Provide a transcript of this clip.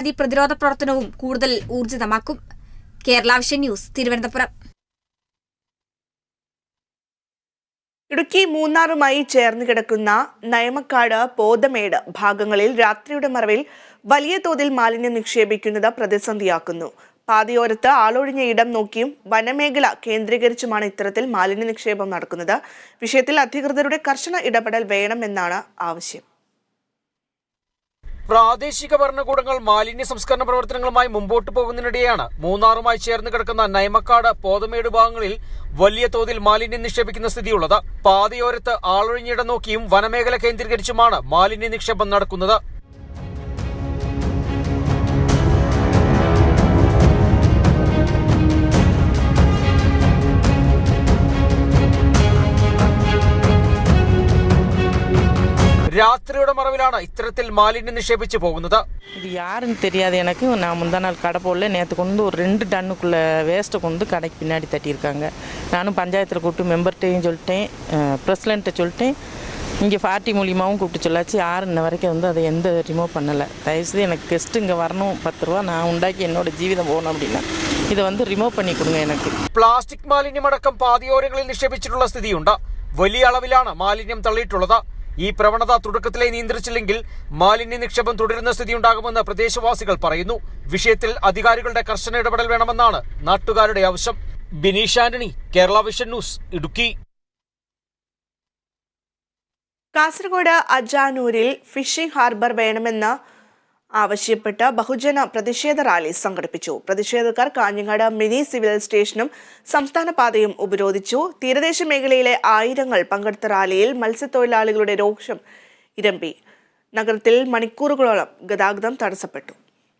നദി പ്രതിരോധ പ്രവർത്തനവും കൂടുതൽ ഊർജിതമാക്കും. Kerala Vision News Thiruvananthapuram. Idukki മൂന്നാറുമായി ചേർന്ന് കിടക്കുന്ന നയമക്കാട് പോതമേട് ഭാഗങ്ങളിൽ രാത്രിയുടെ മറവിൽ വലിയ തോതിൽ മാലിന്യം നിക്ഷേപിക്കുന്നത് പ്രതിസന്ധിയാക്കുന്നു. പാതയോരത്ത് ആളൊഴിഞ്ഞ ഇടം നോക്കിയും വനമേഖല കേന്ദ്രീകരിച്ചുമാണ് ഇത്തരത്തിൽ മാലിന്യ നിക്ഷേപം നടക്കുന്നത്. വിഷയത്തിൽ അധികൃതരുടെ കർശന ഇടപെടൽ വേണമെന്നാണ് ആവശ്യം. പ്രാദേശിക ഭരണകൂടങ്ങൾ മാലിന്യ സംസ്കരണ പ്രവർത്തനങ്ങളുമായി മുമ്പോട്ട് പോകുന്നതിനിടെയാണ് മൂന്നാറുമായി ചേർന്ന് കിടക്കുന്ന നൈമക്കാട് പോതമേട് ഭാഗങ്ങളിൽ വലിയ തോതിൽ മാലിന്യം നിക്ഷേപിക്കുന്ന സ്ഥിതിയുള്ളത്. പാതയോരത്ത് ആളൊഴിഞ്ഞിടം നോക്കിയും വനമേഖല കേന്ദ്രീകരിച്ചുമാണ് മാലിന്യ നിക്ഷേപം നടക്കുന്നത്. രാത്രിയുടെ മറവിലാണ് இத்தரத்தில் மாலின்யம் நிஷேபிச்சு പോകുന്നത് இது யாருன்னு தெரியாது எனக்கு நான் முந்தா நாள் கடை போடல நேற்று கொண்டு ஒரு ரெண்டு டன்னுக்குள்ளே வேஸ்ட்டை கொண்டு கடைக்கு பின்னாடி தட்டியிருக்காங்க நானும் பஞ்சாயத்தில் கூப்பிட்டு மெம்பர்கிட்டையும் சொல்லிட்டேன் ப்ரெசிடெண்ட்டை சொல்லிட்டேன் இங்கே பார்ட்டி மூலியமாகவும் கூப்பிட்டு சொல்லாச்சு யார் இன்ன வரைக்கும் வந்து அதை எந்த ரிமூவ் பண்ணலை தயவுசெய்து எனக்கு கெஸ்ட்டு இங்கே வரணும் பத்து ரூபா நான் உண்டாக்கி என்னோட ஜீவிதம் போகணும் அப்படின்னா இதை வந்து ரிமூவ் பண்ணி கொடுங்க எனக்கு പ്ലാസ്റ്റിക് മാലിന്യമടക്കം പാതയോരങ്ങളിൽ നിക്ഷേപിച്ചിട്ടുള്ള സ്ഥിതിയുണ്ട് വലിയ അളവിലാണ് മാലിന്യം തള്ളിയിട്ടുള്ളത് ഈ പ്രവണത തുടക്കത്തിലെ നിയന്ത്രിച്ചില്ലെങ്കിൽ മാലിന്യ നിക്ഷേപം തുടരുന്ന സ്ഥിതിയുണ്ടാകുമെന്ന് പ്രദേശവാസികൾ പറയുന്നു. വിഷയത്തിൽ അധികാരികളുടെ കർശന ഇടപെടൽ വേണമെന്നാണ് നാട്ടുകാരുടെ ആവശ്യം. Bineesh Antony Kerala Vision News Idukki. Kasaragod അജാനൂരിൽ ഫിഷിംഗ് ഹാർബർ വേണമെന്ന് ആവശ്യപ്പെട്ട് ബഹുജന പ്രതിഷേധ റാലി സംഘടിപ്പിച്ചു. പ്രതിഷേധക്കാർ കാഞ്ഞങ്ങാട് മിനി സിവിൽ സ്റ്റേഷനും സംസ്ഥാന പാതയും ഉപരോധിച്ചു. തീരദേശ മേഖലയിലെ ആയിരങ്ങൾ പങ്കെടുത്ത റാലിയിൽ മത്സ്യത്തൊഴിലാളികളുടെ രോഷം ഇരമ്പി. നഗരത്തിൽ മണിക്കൂറുകളോളം ഗതാഗതം തടസ്സപ്പെട്ടു.